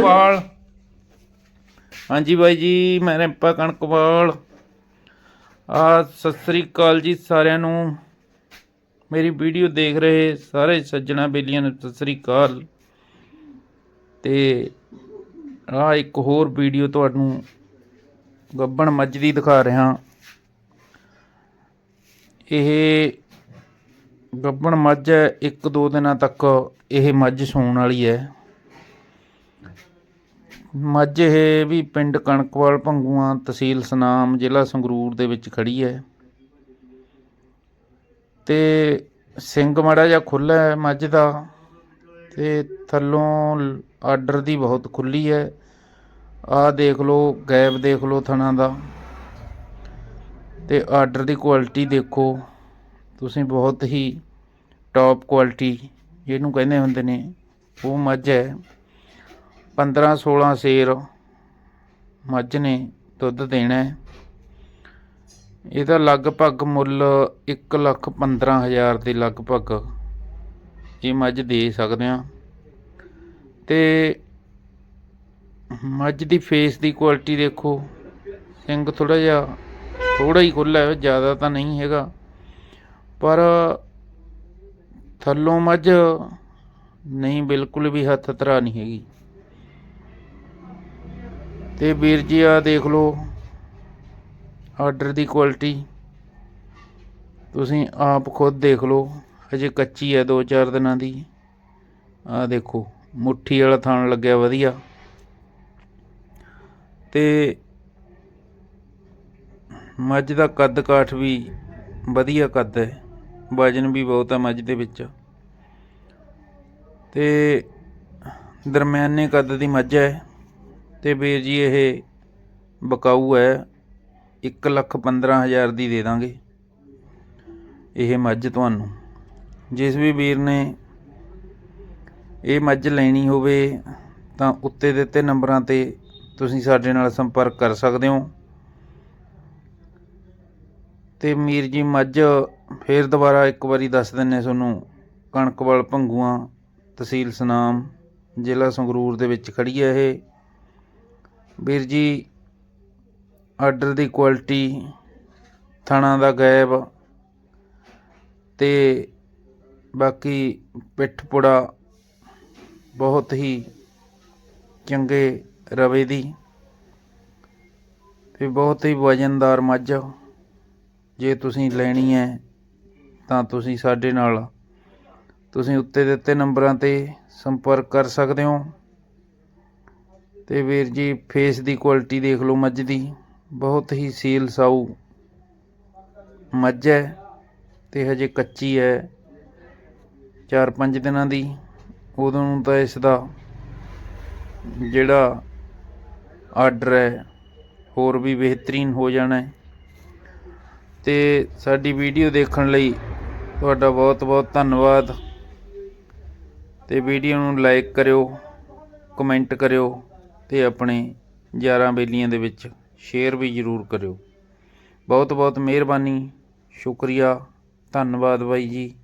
ਕਣਕਵਾਲ। ਹਾਂਜੀ ਬਾਈ ਜੀ, ਮੈਂ ਰਿੰਪਾ ਕਣਕਵਾਲ। ਆ, ਸਤਿ ਸ੍ਰੀ ਅਕਾਲ ਜੀ ਸਾਰਿਆਂ ਨੂੰ। ਮੇਰੀ ਵੀਡੀਓ ਦੇਖ ਰਹੇ ਸਾਰੇ ਸੱਜਣਾ ਬੇਲੀਆਂ ਨੂੰ ਸਤਿ ਸ੍ਰੀ ਅਕਾਲ। ਤੇ ਆ ਇੱਕ ਹੋਰ ਵੀਡੀਓ ਤੁਹਾਨੂੰ ਗੱਬਣ ਮੱਝ ਦੀ ਦਿਖਾ ਰਿਹਾ। ਇਹ ਗੱਬਣ ਮੱਝ ਹੈ, ਇੱਕ ਦੋ ਦਿਨਾਂ ਤੱਕ ਇਹ ਮੱਝ ਸੌਣ ਵਾਲੀ ਹੈ। ਮੱਝ ਇਹ ਵੀ ਪਿੰਡ ਕਣਕਵਾਲ ਭੰਗੂਆਂ ਤਹਿਸੀਲ ਸਨਾਮ ਜ਼ਿਲ੍ਹਾ ਸੰਗਰੂਰ ਦੇ ਵਿੱਚ ਖੜੀ ਹੈ। ਤੇ ਸਿੰਘ ਮਾੜਾ ਜਿਹਾ ਖੁੱਲ੍ਹਾ ਹੈ ਮੱਝ ਦਾ ਤੇ ਥੱਲੋਂ ਆਰਡਰ ਦੀ ਬਹੁਤ ਖੁੱਲੀ ਹੈ। ਆ ਦੇਖ ਲਓ ਗੈਪ ਦੇਖ ਲਓ ਥਣਾ ਦਾ। ਤੇ ਆਰਡਰ ਦੀ ਕੁਆਲਿਟੀ ਦੇਖੋ। ਤੁਸੀਂ ਬਹੁਤ ਹੀ ਟੌਪ ਕੁਆਲਿਟੀ ਜਿਹਨੂੰ ਕਹਿੰਦੇ ਹੁੰਦੇ ਨੇ, ਉਹ ਮੱਝ ਹੈ। 15 16 ਸੇਰ ਮੱਝ ਨੇ ਦੁੱਧ ਦੇਣਾ ਹੈ। ਇਹਦਾ ਲਗਭਗ ਮੁੱਲ 1 ਲੱਖ 15 ਹਜ਼ਾਰ ਦੇ ਲਗਭਗ ਇਹ ਮੱਝ ਦੇ ਸਕਦੇ ਆ ਤੇ ਮੱਝ ਦੀ ਫੇਸ ਦੀ ਕੁਆਲਿਟੀ ਦੇਖੋ। ਸਿੰਗ ਥੋੜਾ ਜਿਹਾ ਥੋੜਾ ਹੀ ਖੁੱਲਾ ਹੈ, ਜ਼ਿਆਦਾ ਤਾਂ ਨਹੀਂ ਹੈਗਾ। ਪਰ ਥੱਲੋਂ ਮੱਝ ਨਹੀਂ, ਬਿਲਕੁਲ ਵੀ ਹੱਥ ਧਰਾ ਨਹੀਂ ਹੈਗੀ। ਤੇ ਵੀਰ ਜੀ ਆ ਦੇਖ ਲਓ ਆਰਡਰ ਦੀ ਕੁਆਲਿਟੀ ਤੁਸੀਂ ਆਪ ਖੁਦ ਦੇਖ ਲਓ, ਹਜੇ ਕੱਚੀ ਹੈ 2-4 ਦਿਨਾਂ ਦੀ। ਆ ਦੇਖੋ, ਮੁੱਠੀ ਵਾਲਾ ਥਾਣ ਲੱਗਿਆ ਵਧੀਆ। ਤੇ ਮੱਝ ਦਾ ਕੱਦ ਕਾਠ ਵੀ ਵਧੀਆ ਕੱਦ ਹੈ। ਵਜਨ ਵੀ ਬਹੁਤ ਹੈ ਮੱਝ ਦੇ ਵਿੱਚ। ਤੇ ਦਰਮਿਆਨੇ ਕੱਦ ਦੀ ਮੱਝ ਹੈ। ਅਤੇ ਵੀਰ ਜੀ ਇਹ ਬਕਾਊ ਹੈ ਇੱਕ ਲੱਖ 15 ਹਜ਼ਾਰ ਦੀ ਦੇ ਦਾਂਗੇ। ਇਹ ਮੱਝ ਤੁਹਾਨੂੰ। ਜਿਸ ਵੀ ਵੀਰ ਨੇ ਇਹ ਮੱਝ ਲੈਣੀ ਹੋਵੇ ਤਾਂ ਉੱਤੇ ਦਿੱਤੇ ਨੰਬਰਾਂ ਤੇ ਤੁਸੀਂ ਸਾਡੇ ਨਾਲ ਸੰਪਰਕ ਕਰ ਸਕਦੇ ਹੋ। ਤੇ ਮੀਰ ਜੀ ਮੱਝ ਫੇਰ ਦੁਬਾਰਾ ਇੱਕ ਵਾਰੀ ਦੱਸ ਦਿੰਨੇ ਤੁਹਾਨੂੰ। ਕਣਕਵਾਲ ਭੰਗੂਆਂ, ਤਹਿਸੀਲ ਸਨਾਮ, ਜ਼ਿਲ੍ਹਾ ਸੰਗਰੂਰ ਦੇ ਵਿੱਚ ਖੜੀ ਹੈ ਇਹ। ਵੀਰ ਜੀ ਆਰਡਰ ਦੀ ਕੁਆਲਿਟੀ ਥਣਾ ਦਾ ਗੈਬ ਤੇ ਬਾਕੀ ਪਿੱਠ ਪੁੜਾ ਬਹੁਤ ਹੀ ਚੰਗੇ ਰਵੇ ਦੀ ਤੇ ਬਹੁਤ ਹੀ ਵਜਨਦਾਰ ਮੱਝ ਜੇ ਤੁਸੀਂ ਲੈਣੀ ਹੈ ਤਾਂ ਤੁਸੀਂ ਸਾਡੇ ਨਾਲ ਤੁਸੀਂ ਉੱਤੇ ਦਿੱਤੇ ਨੰਬਰਾਂ ਤੇ ਸੰਪਰਕ ਕਰ ਸਕਦੇ ਹੋ। ਤੇ ਵੀਰ ਜੀ ਫੇਸ ਦੀ ਕੁਆਲਿਟੀ ਦੇਖ ਲਓ ਮੱਝ ਦੀ। ਬਹੁਤ ਹੀ ਸੀਲ ਸਾਊ ਮੱਝ ਹੈ ਤੇ ਹਜੇ ਕੱਚੀ ਹੈ। 4-5 ਦਿਨਾਂ ਦੀ। ਉਦੋਂ ਨੂੰ ਤਾਂ ਇਸ ਦਾ ਜਿਹੜਾ ਆਰਡਰ ਹੈ, ਹੋਰ ਵੀ ਬਿਹਤਰੀਨ ਹੋ ਜਾਣਾ ਹੈ। ਤੇ ਸਾਡੀ ਵੀਡੀਓ ਦੇਖਣ ਲਈ ਤੁਹਾਡਾ ਬਹੁਤ ਬਹੁਤ ਧੰਨਵਾਦ। ਤੇ ਵੀਡੀਓ ਨੂੰ ਲਾਈਕ ਕਰਿਓ ਕਮੈਂਟ ਕਰਿਓ। ਤੇ ਆਪਣੇ ਯਾਰਾਂ ਬੇਲੀਆਂ ਦੇ ਵਿੱਚ ਸ਼ੇਅਰ ਵੀ ਜ਼ਰੂਰ ਕਰਿਓ। ਬਹੁਤ ਬਹੁਤ ਮਿਹਰਬਾਨੀ। ਸ਼ੁਕਰੀਆ। ਧੰਨਵਾਦ ਬਾਈ ਜੀ।